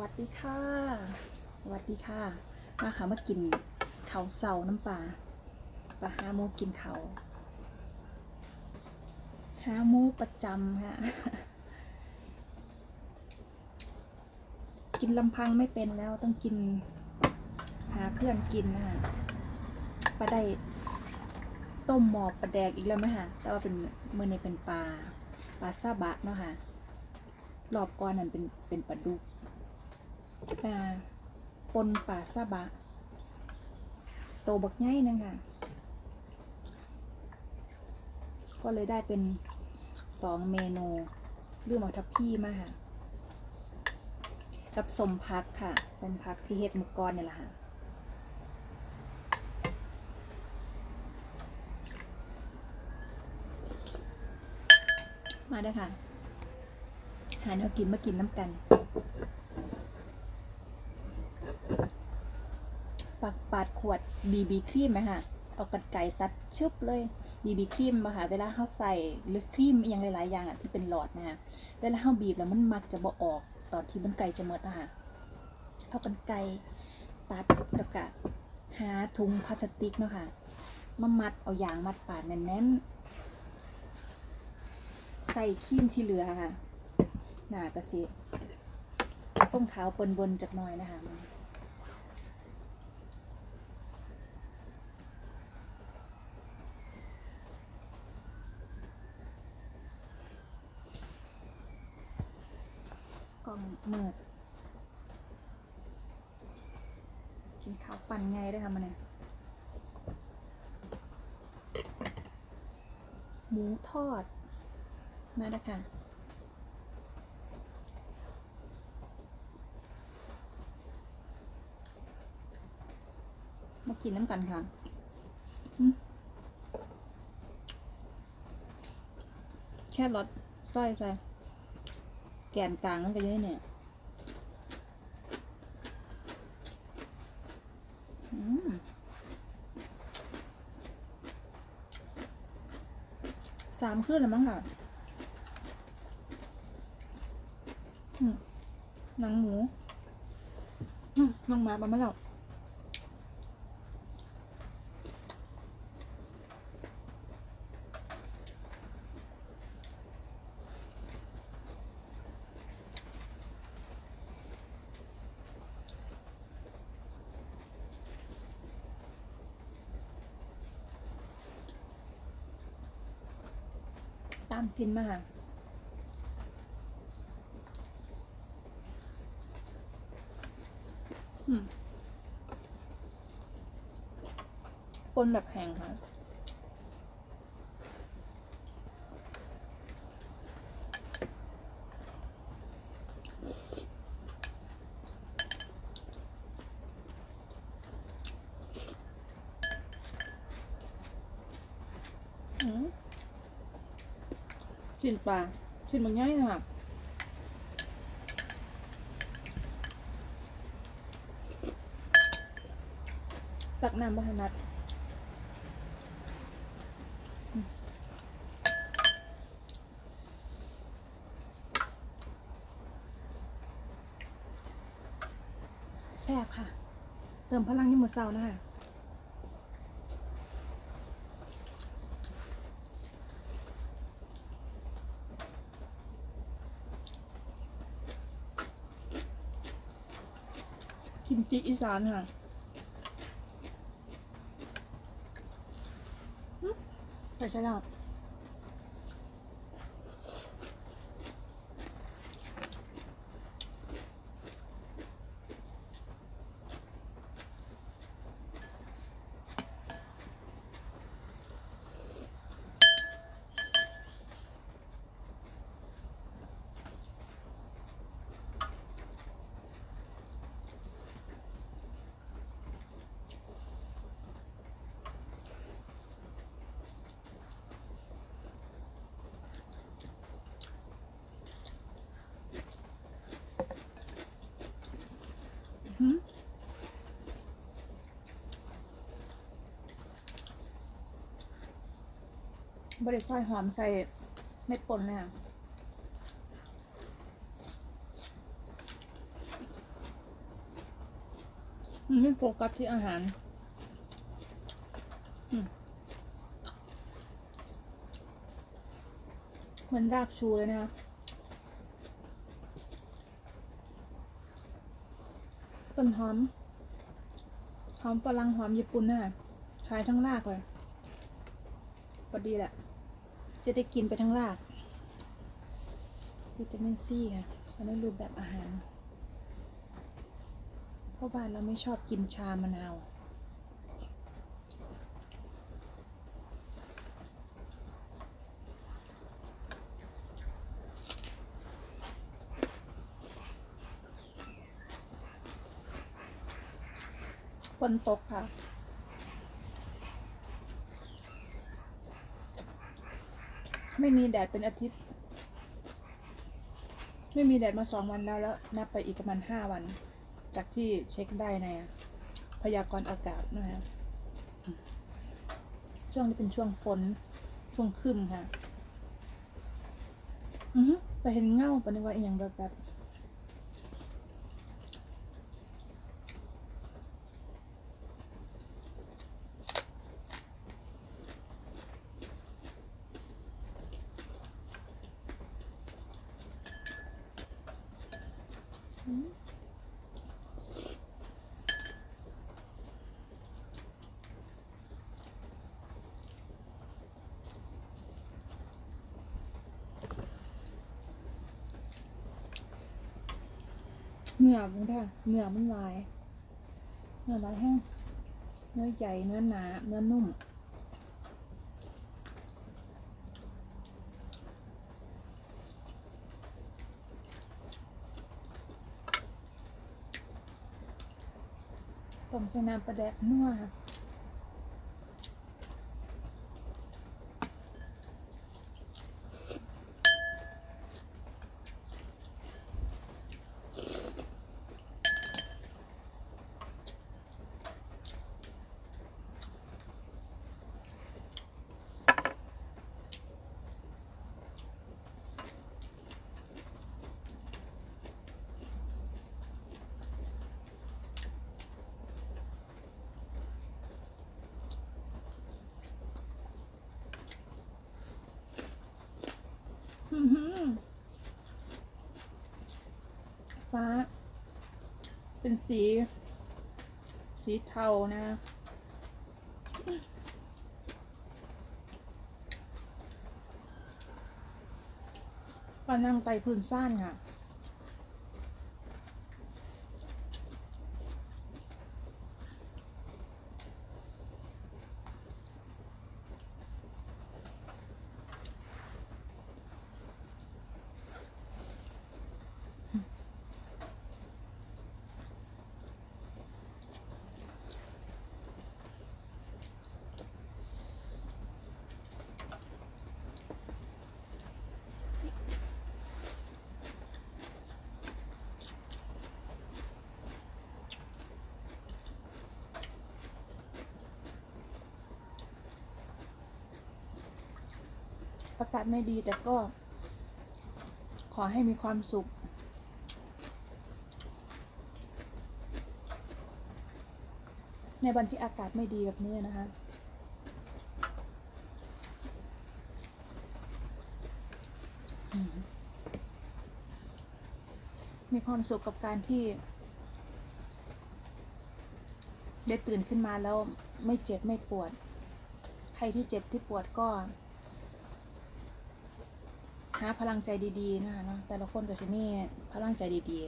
วัสดีค่ะ สวัสดีค่ะ มาค่ะมากินเขาเสาน้ำปลาปลาหามูกินเขาวหามูประจำค่ะ กินลำพังไม่เป็นแล้วต้องกิน หาเพื่อนกินนะคะปลาได้ต้มหมอบปลาแดกอีกแล้วไหมคะแต่ว่าเป็นเมื่อในเป็นปลาปลาซาบะเนาะค่ะรอบก่อนนั้นเป็นเป็นปลาดุก ปนปลาซาบะ โตบักไงนึงค่ะ ก็เลยได้เป็นสองเมนูเรื่องเอทัพพี่มาค่ะ กับสมพักค่ะ สมพักที่เฮ็ดมุกกรเนี่ยแหละค่ะมาเด้ค่ะ หาแนวกินมากินน้ำกัน ปักปาดขวดบีบีครีมไหมคะเอากันไก่ตัดชึบเลยบีบีครีมมาค่ะเวลาเขาใส่หรือครีมอย่างหลายๆอย่างอะที่เป็นหลอดนะคะเวลาเขาบีบแล้วมันมักจะบ่ออกตอนที่มันไก่จะหมดนะคะเอากันไก่ตัดกับกะหาถุงพลาสติกเนาะค่ะมามัดเอายางมัดปาดแน่นๆใส่ครีมที่เหลือค่ะหนากระสิส้มขาวปนบนจากหน้อยนะคะ มันกล่องมืดกินข้าวปั่นไงได้ค่ะมันเนี่ยหมูทอด มาแล้วค่ะมากินน้ำกันค่ะแค่รสสร้อยใจแกนกลางมันก็เยอะเนี่ยอืมสามขึ้นแล้วมั้งค่ะหนังหมูน้องมาบ้างไหมเราตามกิน มาก อืมปนแบบแห้งค่ะ อืม ชิ้ นปลาชิ้นมันง่ายนะคะตักน้ำบะฮนัดแซ่บค่ะ เติมพลังยี่มือเศร้านะคะ กิมจิอีสานค่ะใส่ฉลาด บริซอยหอมใส่เม็ดป่นเลยค่ะไม่โฟกัสที่อาหารมเหมือนรากชูเลยนะคะ นหอม หอมฝรั่งหอมญี่ปุ่นน่ะขายทั้งรากเลยพอดีแหละ จะได้กินไปทั้งรากวิตามินซีค่ะในรูปแบบอาหาร เพราะบ้านเราไม่ชอบกินชามะนาว นตกค่ะไม่มีแดดเป็นอาทิตย์ ไม่มีแดดมาสองวันแล้วแล้วนับไปอีกประมาณห้าวัน จากที่เช็คได้ในพยากรณ์อากาศนะคะช่วงนี้เป็นช่วงฝนช่วงครึมค่ะ อือไปเห็นเงาปนึกว่าอหย่างแบบ เนื้อมันค่ะเนื้อมันลาย เนื้อลายแห้งเนื้อใหญ่เนื้อหนาเนื้อนุ่มต้มใส่น้ำปลาแดกนัวค่ะ ฟ้า เป็นสี สีเทานะปลานั่งไตพื้นซ่านค่ะ อากาศไม่ดีแต่ก็ ขอให้มีความสุข ในวันที่อากาศไม่ดีแบบนี้นะคะมีความสุขกับการที่ ได้ตื่นขึ้นมาแล้วไม่เจ็บไม่ปวด ใครที่เจ็บที่ปวดก็ หาพลังใจดีๆนะคะเนาะแต่ละคนก็จะมีพลังใจดี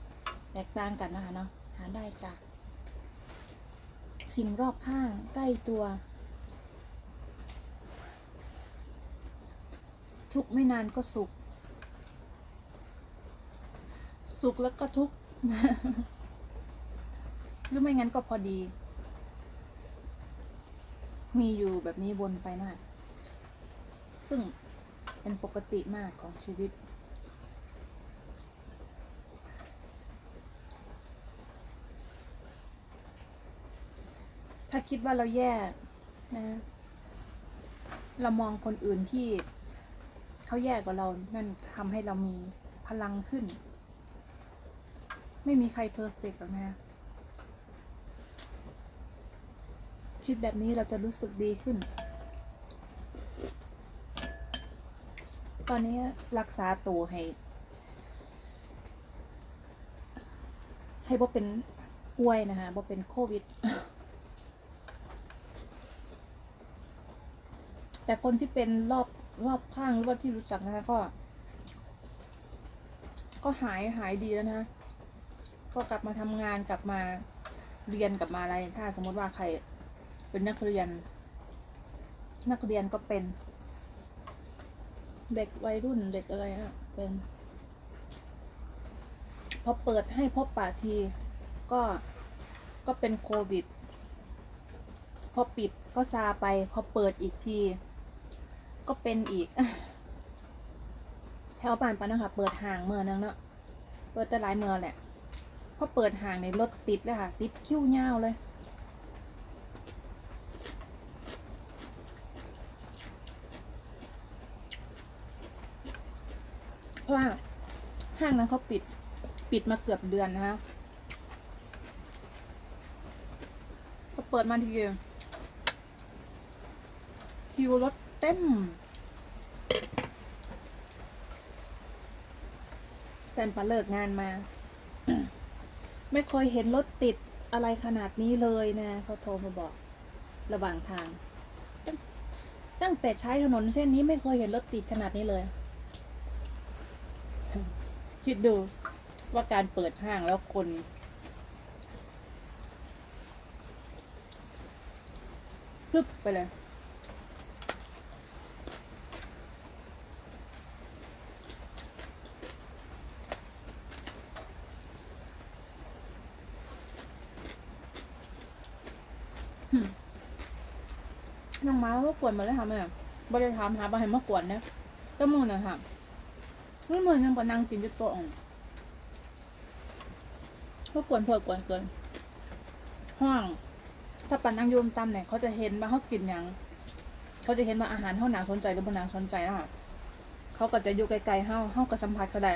ๆ แตกต่างกันนะคะเนาะหาได้จาก สิ่งรอบข้างใกล้ตัว ทุกไม่นานก็สุข สุขแล้วก็ทุกหรือไม่งั้นก็พอดี มีอยู่แบบนี้วนไปนะซึ่ง เป็นปกติมากของชีวิต ถ้าคิดว่าเราแย่นะ เรามองคนอื่นที่เขาแย่กว่าเรา นั่นทำให้เรามีพลังขึ้น ไม่มีใครเพอร์เฟกต์หรอกนะคิดแบบนี้เราจะรู้สึกดีขึ้น ตอนนี้รักษาตัวให้ ให้บ่เป็นป่วยนะคะบ่เป็นโควิด แต่คนที่เป็นรอบรอบข้างหรือว่าที่รู้จักนะคะก็ ก็หายหายดีแล้วนะก็กลับมาทำงานกลับมาเรียนกลับมาอะไร ถ้าสมมติว่าใครเป็นนักเรียน นักเรียนก็เป็น เด็กวัยรุ่นเด็กอะไรอะเป็นพอเปิดให้พบปะทีก็ก็เป็นโควิด พอปิดก็ซาไป พอเปิดอีกที ก็เป็นอีก แถวบ้านปะนะคะเปิดห่างเมื่อนึงเนาะเปิดแต่หลายเมื่อแหละพอเปิดห่างในรถติดเลยค่ะ ติดคิ้วยาวเลย เพราะว่า ห้างนั้นเขาปิด ปิดมาเกือบเดือนนะคะพอเปิดมาทีคิวรถเต็มแฟนปาเลิกงานมา ไม่เคยเห็นรถติดอะไรขนาดนี้เลยนะเขาโทรมาบอก ระหว่างทาง ตั้งแต่ใช้ถนนเส้นนี้ไม่เคยเห็นรถติดขนาดนี้เลย คิดดูว่าการเปิดห้างแล้วคน พึบไปเลย น้องม้าก็กวนมาเลยค่ะแม่บริถามหาบาให้มากวนเนี่ยก็มือนะค่ะ ไม่เหมือนยังปนั่งกินจุดโต๊ะอะก็กวนเพื่อกวนเกิน ห้อง ถ้าปันนั่งอยูมตำเนี่ยเขาจะเห็นว่าเขากินยังเขาจะเห็นว่าอาหารเขาหนังสนใจหรือบนนังสนใจนะคะเขาก็จะอยู่ไกลๆเฮาเฮาก็สัมผัสเขาได้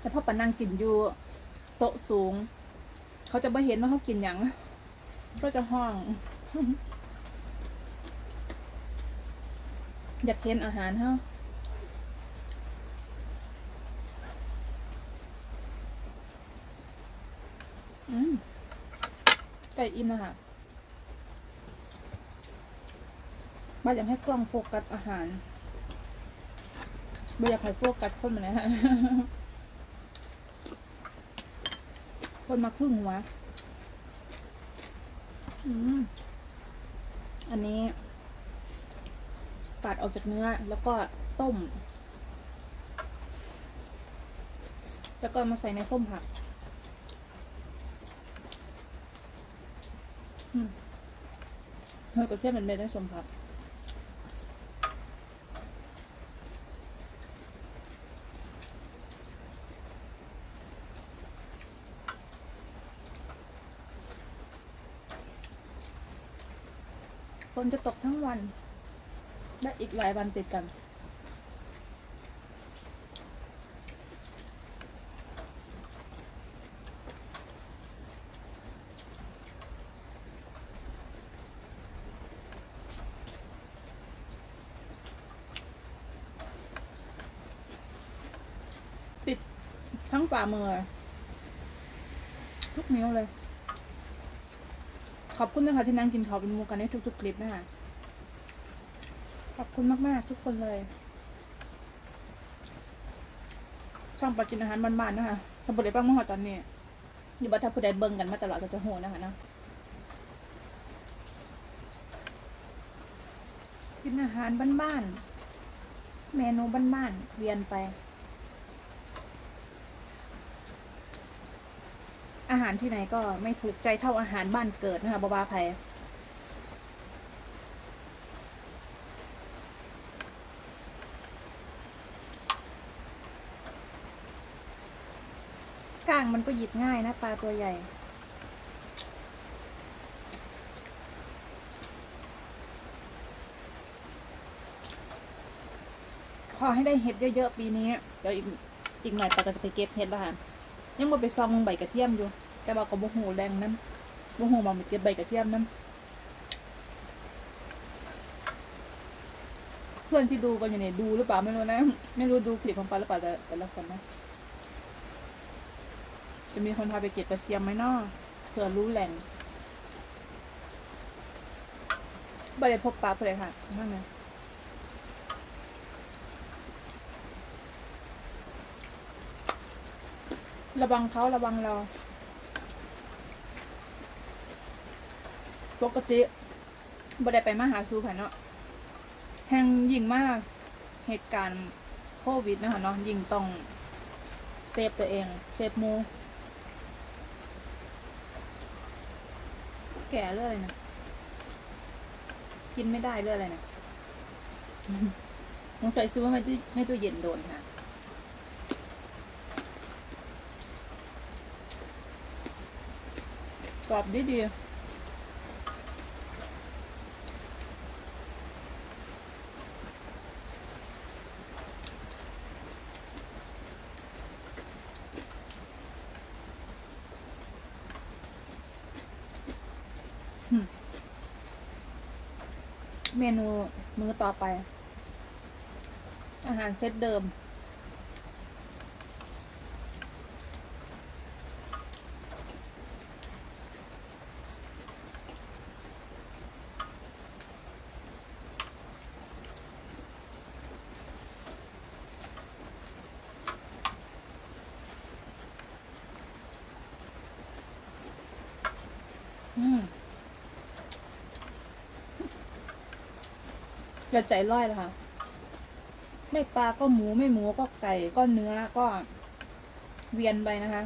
แต่พอปันนั่งกินอยู่โต๊ะสูง เขาจะไม่เห็นว่าเขากินยังก็จะห้อง อยากเห็นอาหารเฮาอืม ไก่อิ่มนะคะมาอยากให้กล้องโฟกัสอาหารไม่อยากให้โฟกัสคนมาเลยฮะคนมาครึ่งหัวะอันนี้ตัดออกจากเนื้อแล้วก็ต้ม แล้วก็มาใส่ในส้มผักอืม เฮ้ยกระเทียมมันไม่ได้สมผักฝนจะตกทั้งวัน และอีกหลายวันติดกัน ทั้งฝ่ามือ ทุกนิ้วเลย ขอบคุณนะคะที่นั่งกินข้าวเป็นมูกันในทุกๆคลิปนะคะขอบคุณมากๆ ทุกคนเลยช่องปากินอาหารบ้านๆนะคะสมบูรณ์บ้างเมื่อตอนนี้อยู่บ้านถ้าผู้ใดเบิ่งกันมาตลอดก็จะโหนะคะเนาะกินอาหารบ้านๆเมนูบ้านๆเวียนไป อาหารที่ไหนก็ไม่ถูกใจเท่าอาหารบ้านเกิดนะคะบาบาไพก้างมันก็หยิบง่ายนะปลาตัวใหญ่ขอให้ได้เห็ดเยอะๆปีนี้ เดี๋ยวอีกอีกหน่อยตาก็จะไปเก็บเห็ดแล้วค่ะ ยังมาไปซองใบกระเทียมอยู่ แต่ว่ากับ่หูแดงนั่นบ่หูมาเก็บใบกระเทียมนั่นเพื่อนที่ดูกันอยู่เนี่ยดูหรือเปล่าไม่รู้นะ ไม่รู้ดูคลิปของปาหรือเปล่าแต่แต่ละคนนะ จะมีคนพาไปเก็บกระเทียมไหมนาะเผื่อรู้แหล่งบได้พบปลาเพื่อนค่ะนั่นไง ระวังเขาระวังเรา ปกติบ่ได้ไปมาหาสู่ค่ะเนาะแห่งยิ่งมากเหตุการณ์โควิดนะคะเนาะยิ่งต้องเซฟตัวเอง เซฟมู แก่เรื่องอะไรนะกินไม่ได้เรื่องอะไรนะสงสัยซื้อมาในตู้ในตู้เย็นโดนค่ะ กรอบดีดีเมนูมื้อต่อไป อาหารเซตเดิม อืม จะใจร้อยแล้วค่ะ ไม่ปลาก็หมูไม่หมูก็ไก่ก็เนื้อก็เวียนไปนะคะ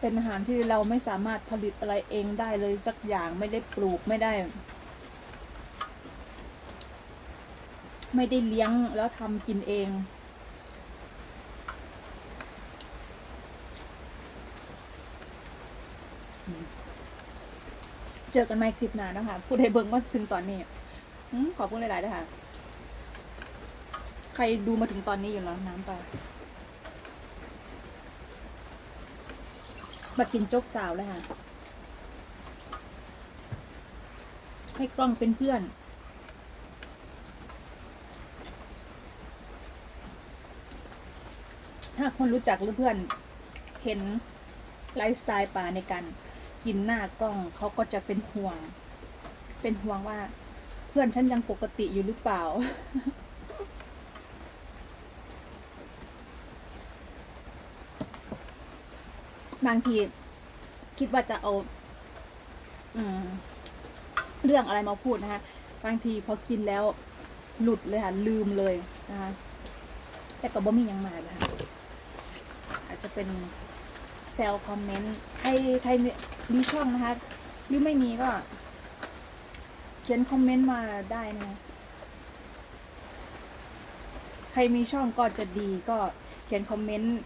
เป็นอาหารที่เราไม่สามารถผลิตอะไรเองได้เลยสักอย่างไม่ได้ปลูกไม่ได้ ไม่ได้เลี้ยงแล้วทำกินเองเจอกันใหม่คลิปหน้านะคะ ผู้ใดเบิ่งมาถึงตอนนี้ ขอบคุณหลายๆด้วยค่ะ ใครดูมาถึงตอนนี้อยู่แล้วน้ำปลามากินจ๊กสาวเลยค่ะ ให้กล้องเป็นเพื่อนถ้าคนรู้จักหรือเพื่อนเห็นไลฟ์สไตล์ป่าในการกินหน้ากล้องเขาก็จะเป็นห่วง เป็นห่วงว่า เพื่อนฉันยังปกติอยู่หรือเปล่า บางทีคิดว่าจะเอาอืมเรื่องอะไรมาพูดนะคะ บางทีพอกินแล้วหลุดเลยค่ะลืมเลยนะคะแต่ก็บ่มีหยังมาเลยค่ะอาจจะเป็นเซลคอมเมนต์ใครใครมีช่องนะคะ หรือไม่มีก็เขียนคอมเมนต์มาได้นะ ใครมีช่องก็จะดีก็เขียนคอมเมนต์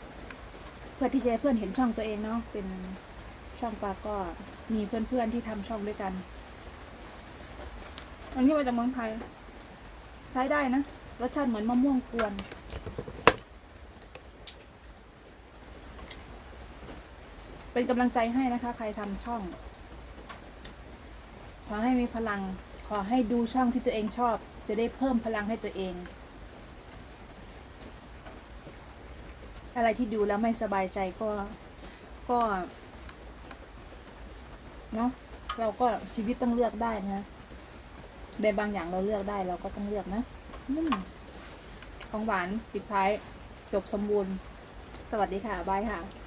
เพื่อที่จะให้เพื่อนเห็นช่องตัวเองเนาะเป็นช่องปลาก็มีเพื่อนๆที่ทำช่องด้วยกัน อันนี้มาจากเมืองไทย ใช้ได้นะ รสชาติเหมือนมะม่วงกวนเป็นกำลังใจให้นะคะ ใครทำช่อง ขอให้มีพลัง ขอให้ดูช่องที่ตัวเองชอบ จะได้เพิ่มพลังให้ตัวเอง อะไรที่ดูแล้วไม่สบายใจก็ก็เนาะเราก็ชีวิตต้องเลือกได้นะในบางอย่างเราเลือกได้เราก็ต้องเลือกนะอืมของหวานปิดท้ายจบสมบูรณ์ สวัสดีค่ะ บายค่ะ